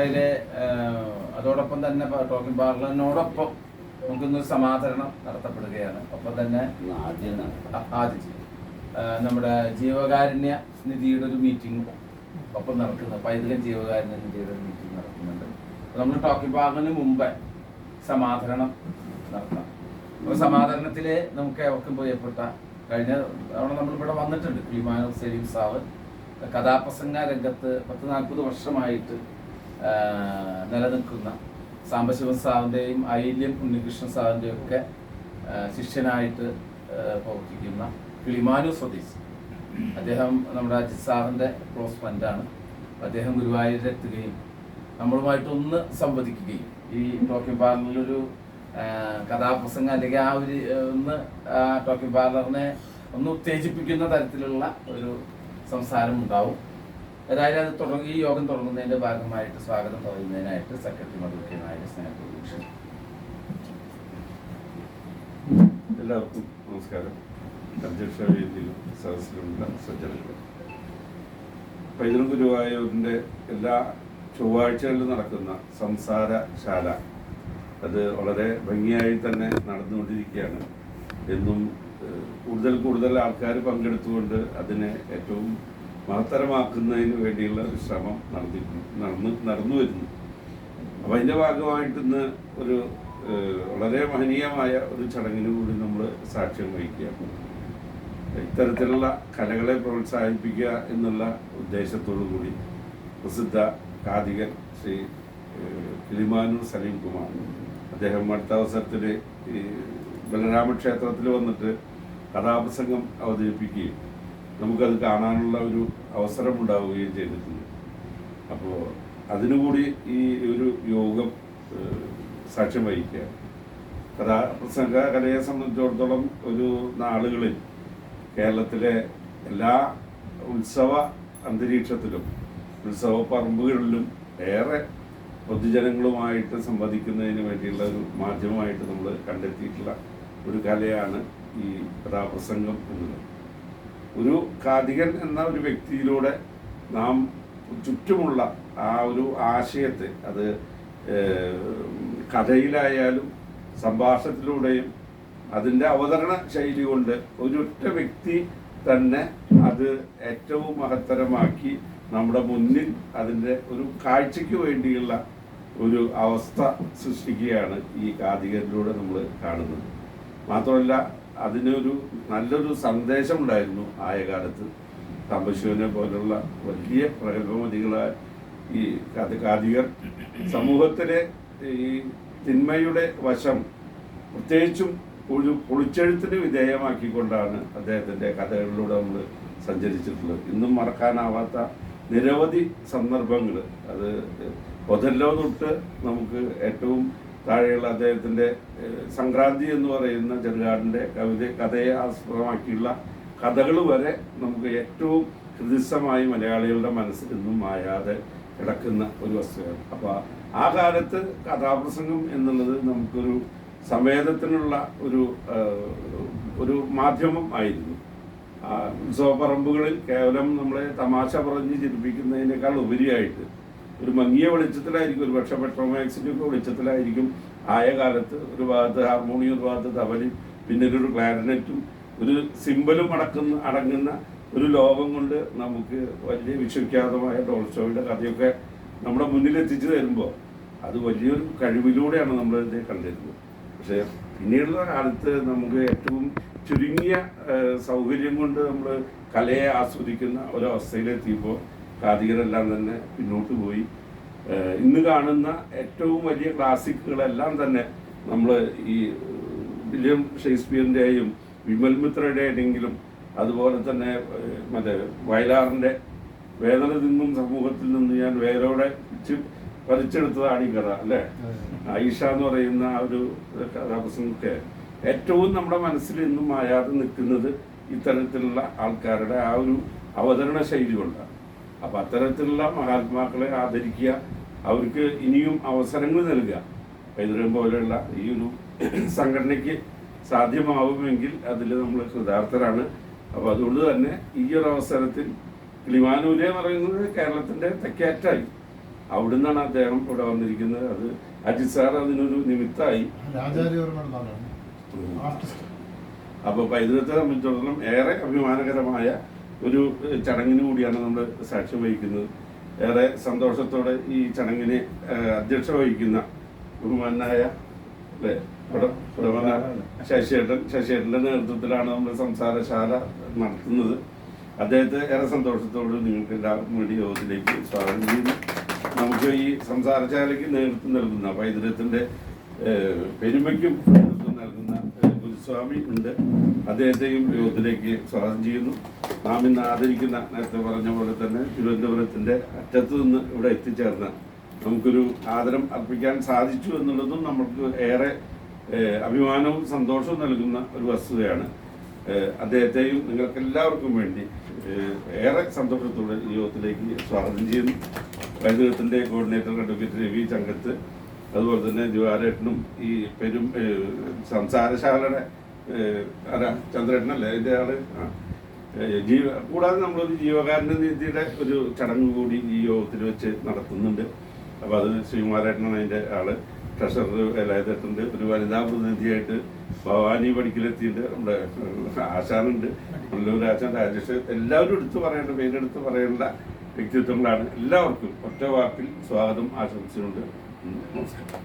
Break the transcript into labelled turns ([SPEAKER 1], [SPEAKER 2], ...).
[SPEAKER 1] അതിലെ അതോടൊപ്പം തന്നെ ടോക്കിംഗ് പാർലറിനോടൊപ്പം നമുക്കിന്നൊരു സമാധരണം നടത്തപ്പെടുകയാണ്. ഒപ്പം തന്നെ
[SPEAKER 2] ആദ്യം
[SPEAKER 1] ആദ്യം. നമ്മുടെ ജീവകാരുണ്യ നിധിയുടെ ഒരു മീറ്റിംഗ് ഒപ്പം നടക്കുന്നത് പൈതൃകം ജീവകാരുണ്യ നിധിയുടെ ഒരു മീറ്റിംഗ് നടക്കുന്നുണ്ട്. നമ്മൾ ടോക്കിംഗ് പാർലറിന് മുമ്പേ സമാധരണം നടത്താം അപ്പോൾ സമാധാനത്തിൽ നമുക്ക് ഏവർക്കും പ്രിയപ്പെട്ട കഴിഞ്ഞ തവണ നമ്മളിവിടെ വന്നിട്ടുണ്ട്. ഹ്യൂമാനോ സലീം സാവ് കഥാപ്രസംഗ രംഗത്ത് പത്ത് നാൽപ്പത് വർഷമായിട്ട് നിലനിൽക്കുന്ന സാംബശിവൻ സാറിന്റെയും ഐല്യം ഉണ്ണികൃഷ്ണൻ സാറിന്റെയും ഒക്കെ ശിഷ്യനായിട്ട് പ്രവർത്തിക്കുന്ന കിളിമാനു സ്വദേശി. അദ്ദേഹം നമ്മുടെ അജിത് സാറിന്റെ ക്ലോസ് ഫ്രണ്ടാണ് അദ്ദേഹം ഗുരുവായൂരിലെത്തുകയും നമ്മളുമായിട്ട് ഒന്ന് സംവദിക്കുകയും ഈ ടോക്കിംഗ് പാർലറിലൊരു കഥാപ്രസംഗം അല്ലെങ്കിൽ ആ ഒരു ഒന്ന് ടോക്കിംഗ് പാർലറിനെ ഒന്ന് ഉത്തേജിപ്പിക്കുന്ന തരത്തിലുള്ള ഒരു സംസാരം ഉണ്ടാവും ഏതായാലും അത് തുടങ്ങി ഈ യോഗം തുടങ്ങുന്നതിന്റെ ഭാഗമായിട്ട് സ്വാഗതം പറയുന്നതിനായിട്ട് സെക്രട്ടറി മധുക്കനായ നായർ സ്നേഹപ്രതീക്ഷൻ
[SPEAKER 3] എല്ലാവർക്കും നമസ്കാരം. അധ്യക്ഷ സജ്ജനങ്ങൾ. പൈതൃക ഗുരുവായൂരിന്റെ എല്ലാ ചൊവ്വാഴ്ചകളിലും നടക്കുന്ന സംസാരശാല അത് വളരെ ഭംഗിയായി തന്നെ നടന്നുകൊണ്ടിരിക്കുകയാണ്. എന്നും കൂടുതൽ കൂടുതൽ ആൾക്കാർ പങ്കെടുത്തുകൊണ്ട് അതിനെ ഏറ്റവും മഹത്തരമാക്കുന്നതിന് വേണ്ടിയുള്ള ഒരു ശ്രമം നടന്നിരുന്നു നടന്നു നടന്നു വരുന്നു. അപ്പം അതിന്റെ ഭാഗമായിട്ട് ഇന്ന് ഒരു വളരെ മഹനീയമായ ഒരു ചടങ്ങിന് കൂടി നമ്മൾ സാക്ഷ്യം വഹിക്കുകയാണ്. ഇത്തരത്തിലുള്ള കലകളെ പ്രോത്സാഹിപ്പിക്കുക എന്നുള്ള ഉദ്ദേശത്തോടു കൂടി പ്രസിദ്ധ കാതികൻ ശ്രീ കിളിമാനൂർ സലീം കുമാർ അദ്ദേഹം അടുത്ത അവസരത്തിൽ ഈ ബലരാമ ക്ഷേത്രത്തിൽ വന്നിട്ട് കഥാപ്രസംഗം അവതരിപ്പിക്കുകയും നമുക്കത് കാണാനുള്ള ഒരു അവസരം ഉണ്ടാവുകയും ചെയ്തിട്ടുണ്ട്. അപ്പോൾ അതിനുകൂടി ഈ ഒരു യോഗം സാക്ഷ്യം വഹിക്കുക കഥാപ്രസംഗ കലയെ സംബന്ധിച്ചിടത്തോളം ഒരു നാളുകളിൽ കേരളത്തിലെ എല്ലാ ഉത്സവ അന്തരീക്ഷത്തിലും ഉത്സവ പറമ്പുകളിലും ഏറെ പൊതുജനങ്ങളുമായിട്ട് സംവദിക്കുന്നതിന് വേണ്ടിയുള്ള ഒരു മാധ്യമമായിട്ട് നമ്മൾ കണ്ടെത്തിയിട്ടുള്ള ഒരു കലയാണ് ഈ കഥാപ്രസംഗം എന്നുള്ളത്. ഒരു കാതികൻ എന്ന ഒരു വ്യക്തിയിലൂടെ നാം ചുറ്റുമുള്ള ആ ഒരു ആശയത്തെ അത് കഥയിലായാലും സംഭാഷണത്തിലൂടെയും അതിന്റെ അവതരണ ശൈലി കൊണ്ട് ഒരൊറ്റ വ്യക്തി തന്നെ അത് ഏറ്റവും മഹത്തരമാക്കി നമ്മുടെ മുന്നിൽ അതിന്റെ ഒരു കാഴ്ചയ്ക്ക് വേണ്ടിയുള്ള ഒരു അവസ്ഥ സൃഷ്ടിക്കുകയാണ് ഈ കാതികരിലൂടെ നമ്മൾ കാണുന്നത്. മാത്രമല്ല അതിനൊരു നല്ലൊരു സന്ദേശം ഉണ്ടായിരുന്നു ആയ കാലത്ത് തമ്പശിവനെ പോലുള്ള വലിയ പ്രഗത്ഭമതികളായ ഈ കഥകാതികർ സമൂഹത്തിലെ ഈ തിന്മയുടെ വശം പ്രത്യേകിച്ചും ഒരു പൊളിച്ചെഴുത്തിന് വിധേയമാക്കിക്കൊണ്ടാണ് അദ്ദേഹത്തിന്റെ കഥകളിലൂടെ നമ്മൾ സഞ്ചരിച്ചിട്ടുള്ളത്. ഇന്നും മറക്കാനാവാത്ത നിരവധി സന്ദർഭങ്ങൾ. അത് ഒതല്ലോ തൊട്ട് നമുക്ക് ഏറ്റവും താഴെയുള്ള അദ്ദേഹത്തിന്റെ സംക്രാന്തി എന്ന് പറയുന്ന ചെറുകാടിന്റെ കവിത കഥയെ ആസ്പദമാക്കിയുള്ള കഥകൾ വരെ നമുക്ക് ഏറ്റവും ഹൃദയമായി മലയാളികളുടെ മനസ്സിൽ നിന്നും മായാതെ കിടക്കുന്ന ഒരു വസ്തുവാണ്. അപ്പോൾ ആ കാലത്ത് കഥാപ്രസംഗം എന്നുള്ളത് നമുക്കൊരു സംവേദത്തിനുള്ള ഒരു ഒരു മാധ്യമം ആയിരുന്നു. ഉത്സവപ്പറമ്പുകളിൽ കേവലം നമ്മളെ തമാശ പറഞ്ഞ് ചിരിപ്പിക്കുന്നതിനേക്കാൾ ഉപരിയായിട്ട് ഒരു മങ്ങിയ വെളിച്ചത്തിലായിരിക്കും ഒരു പക്ഷേ പെട്രോമാക്സിന്റെ ഒക്കെ വെളിച്ചത്തിലായിരിക്കും. ആയ കാലത്ത് ഒരു ഭാഗത്ത് ഹാർമോണിയം ഒരു ഭാഗത്ത് തബലയും പിന്നെ ഒരു ക്ലാരിനെറ്റും ഒരു സിമ്പലും അടക്കുന്ന അടങ്ങുന്ന ഒരു ലോകം കൊണ്ട് നമുക്ക് വലിയ വിശ്വവിഖ്യാതമായ ടോൾസ്റ്റോയുടെ കഥയൊക്കെ നമ്മുടെ മുന്നിൽ എത്തിച്ചു തരുമ്പോൾ അത് വലിയൊരു കഴിവിലൂടെയാണ് നമ്മൾ ഇതിനെ കണ്ടിരുന്നത്. പക്ഷേ പിന്നീടുള്ള കാലത്ത് നമുക്ക് ഏറ്റവും ചുരുങ്ങിയ സൗകര്യം കൊണ്ട് നമ്മൾ കലയെ ആസ്വദിക്കുന്ന ഒരവസ്ഥയിലെത്തിയപ്പോൾ കാതികരെല്ലാം തന്നെ പിന്നോട്ട് പോയി. ഇന്ന് കാണുന്ന ഏറ്റവും വലിയ ക്ലാസിക്കുകളെല്ലാം തന്നെ നമ്മൾ ഈ വില്യം ഷേക്സ്പിയറിന്റെയും വിമൽ മിത്രയുടെയെങ്കിലും അതുപോലെ തന്നെ മറ്റേ വയലാറിന്റെ വേദന നിന്നും സമൂഹത്തിൽ നിന്ന് ഞാൻ വേരോടെ പതിച്ചെടുത്തതാണ് ഈ കഥ അല്ലേ? ആയിഷ എന്ന് പറയുന്ന ആ ഒരു കഥാപ്രസംഗത്തെ ഏറ്റവും നമ്മുടെ മനസ്സിൽ ഇന്നും മായാതെ നിൽക്കുന്നത് ഇത്തരത്തിലുള്ള ആൾക്കാരുടെ ആ ഒരു അവതരണ ശൈലി കൊണ്ടാണ്. അപ്പം അത്തരത്തിലുള്ള മഹാത്മാക്കളെ ആദരിക്കുക അവർക്ക് ഇനിയും അവസരങ്ങൾ നൽകുക. പൈതൃകം പോലെയുള്ള ഈ ഒരു സംഘടനയ്ക്ക് സാധ്യമാവുമെങ്കിൽ അതിൽ നമ്മൾ കൃതാർത്ഥരാണ്. അപ്പോൾ അതുകൊണ്ട് തന്നെ ഈ ഒരു അവസരത്തിൽ കിളിമാനൂര് എന്ന് പറയുന്നത് കേരളത്തിന്റെ തെക്കേറ്റായി. അവിടുന്നാണ് അദ്ദേഹം ഇവിടെ വന്നിരിക്കുന്നത്. അത് അജിത് സാർ അതിനൊരു നിമിത്തമായി അപ്പോൾ പൈതൃകത്തെ സംബന്ധിച്ചിടത്തോളം ഏറെ അഭിമാനകരമായ ഒരു ചടങ്ങിന് കൂടിയാണ് നമ്മൾ സാക്ഷ്യം വഹിക്കുന്നത്. ഏറെ സന്തോഷത്തോടെ ഈ ചടങ്ങിന് അധ്യക്ഷ വഹിക്കുന്ന ബഹുമാനായ ശശിയേട്ടൻ ശശിയേട്ടന്റെ നേതൃത്വത്തിലാണ് നമ്മൾ സംസാരശാല നടത്തുന്നത്. അദ്ദേഹത്തെ ഏറെ സന്തോഷത്തോട് നിങ്ങൾക്ക് എല്ലാവർക്കും വേണ്ടി യോഗത്തിലേക്ക് സ്വാഗതം ചെയ്യുന്നു. നമുക്ക് ഈ സംസാരശാലയ്ക്ക് നേതൃത്വം നൽകുന്ന പൈതൃകത്തിന്റെ ഏഹ്, പെരുമയ്ക്കും നേതൃത്വം നൽകുന്ന ഗുരുസ്വാമി ഉണ്ട്. അദ്ദേഹത്തെയും യോഗത്തിലേക്ക് സ്വാഗതം ചെയ്യുന്നു. നാം ഇന്ന് ആദരിക്കുന്ന നേരത്തെ പറഞ്ഞ പോലെ തന്നെ തിരുവനന്തപുരത്തിന്റെ അറ്റത്ത് നിന്ന് ഇവിടെ എത്തിച്ചേർന്ന് നമുക്കൊരു ആദരം അർപ്പിക്കാൻ സാധിച്ചു എന്നുള്ളതും നമുക്ക് ഏറെ അഭിമാനവും സന്തോഷവും നൽകുന്ന ഒരു വസ്തുതയാണ്. അദ്ദേഹത്തെയും നിങ്ങൾക്ക് എല്ലാവർക്കും വേണ്ടി ഏറെ സന്തോഷത്തോടെ യോഗത്തിലേക്ക് സ്വാഗതം ചെയ്യുന്നു. വൈദ്യുതത്തിന്റെ കോർഡിനേറ്റർ അഡ്വക്കേറ്റ് രവി ചങ്കത്ത് അതുപോലെ തന്നെ ദിവാരേട്ടനും ഈ പെരും സംസാരശാലയുടെ ആരാ? ചന്ദ്രേട്ടനല്ലേ? അതിന്റെ ആൾ? ആ. ജീവ കൂടാതെ നമ്മളൊരു ജീവകാരുണ്യ നിധിയുടെ ഒരു ചടങ്ങ് കൂടി ഈ യോഗത്തിൽ വെച്ച് നടത്തുന്നുണ്ട്. അപ്പോൾ അത് ശ്രീകുമാരേട്ടനാണ് അതിന്റെ ആൾ. ട്രഷറർ വേലായുധേട്ടുണ്ട് ഒരു വനിതാ പ്രതിനിധിയായിട്ട് ഭവാനി പഠിക്കലെത്തിയിട്ട് നമ്മുടെ ആശാനുണ്ട്. നല്ലൊരു ആശാൻ രാജേഷ് എല്ലാവരും എടുത്തു പറയേണ്ട പേരെടുത്ത് പറയേണ്ട വ്യക്തിത്വങ്ങളാണ്. എല്ലാവർക്കും ഒറ്റ വാക്കിൽ സ്വാഗതം ആശംസിച്ചുകൊണ്ട് നമസ്കാരം.